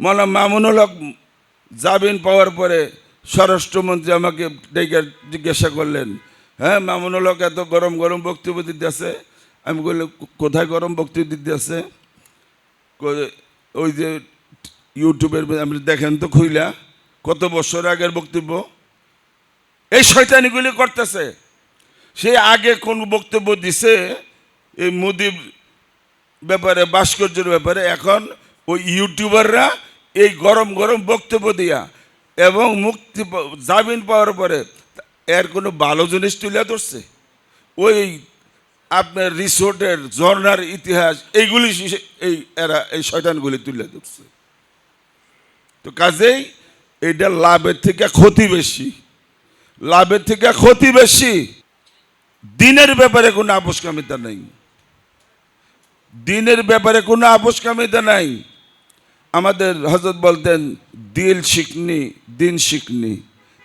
মনে মামুনুল হক জামিন পাওয়ার পরে স্বরাষ্ট্রমন্ত্রী আমাকে ডেকে জিজ্ঞাসা করলেন হ্যাঁ মামুনুল হক এত গরম গরম বক্তব্য দিতে আছে? আমি বললাম, কোথায় গরম বক্তব্য দিতে আছে? কই- ওই যে ইউটিউবের আপনি দেখেন তো খুইলা, কত বছর আগের বক্তব্য? এই শয়তানিগুলি করতেছে। সে আগে কোন বক্তব্য দিছে, এই মোদির ব্যাপারে, ভাস্কর্যের ব্যাপারে, এখন ওই ইউটিউবাররা এই গরম গরম বক্তব্য দিয়া এবং মুক্তি জামিন পাওয়ার পরে এর কোনো ভালো জিনিস তুলে ধরছে? ওই আপনার রিসোর্টের ঝর্ণার ইতিহাস, এইগুলি এই এরা, এই শয়তানগুলি তুলে ধরছে। তো কাজেই এটা লাভের থেকে ক্ষতি বেশি। লাভের থেকে ক্ষতি বেশি। দিনের ব্যাপারে কোনো আপোষকামিতা নেই। দিনের ব্যাপারে কোনো আপোষকামিতা নাই। আমাদের হজরত বলতেন, দিল শিখনি দিন শিখনি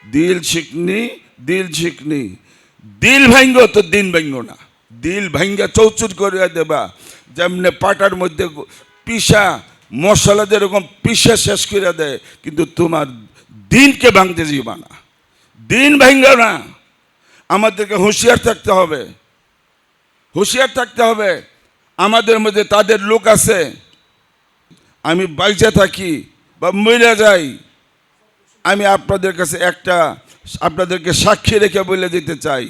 দিল শিখনি দিল শিখনি দিল ভাঙ্গ তো দিন ভাঙ্গ না, দিল ভাঙ্গা চৌচুর করিয়া দেবা, যেমনি পাটার মধ্যে পিসা, মশলা যেরকম পিসা শেষ করে দেয়, কিন্তু তোমার দিনকে ভাঙতে যাইবা না, দিন ভাঙ্গা না, আমাদেরকে হুঁশিয়ার থাকতে হবে, হুঁশিয়ার থাকতে হবে, আমাদের মধ্যে তাদের লোক আছে আমি বাইচা থাকি বা মরে যাই, আমি আপনাদের কাছে একটা, আপনাদেরকে সাক্ষী রেখে বলে দিতে চাই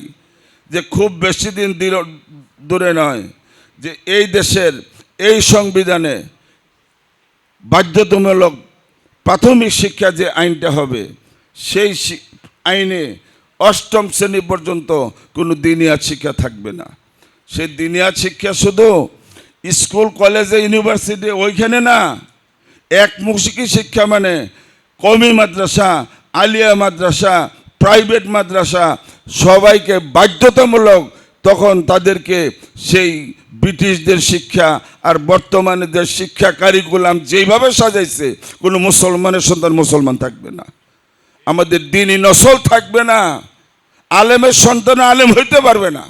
যে খুব বেশি দিন দিল- দূরে নয় যে এই দেশের এই সংবিধানে বাধ্যতামূলক প্রাথমিক শিক্ষা যে আইনটা হবে, সেই আইনে অষ্টম শ্রেণি পর্যন্ত কোনো দিনিয়াত শিক্ষা থাকবে না। সেই দিনিয়াত শিক্ষা শুধু স্কুল, কলেজে, ইউনিভার্সিটি, ওইখানে না একমুখী শিক্ষা মানে কমি মাদ্রাসা, আলিয়া মাদ্রাসা, প্রাইভেট মাদ্রাসা, সবাইকে বাধ্যতামূলক তখন তাদেরকে সেই ব্রিটিশদের শিক্ষা আর বর্তমানে শিক্ষা কারিকুলাম যেইভাবে সাজাইছে, কোনো মুসলমানের সন্তান মুসলমান থাকবে না। আমাদের দিনই নসল থাকবে না, আলেমের সন্তান আলেম হইতে পারবে না।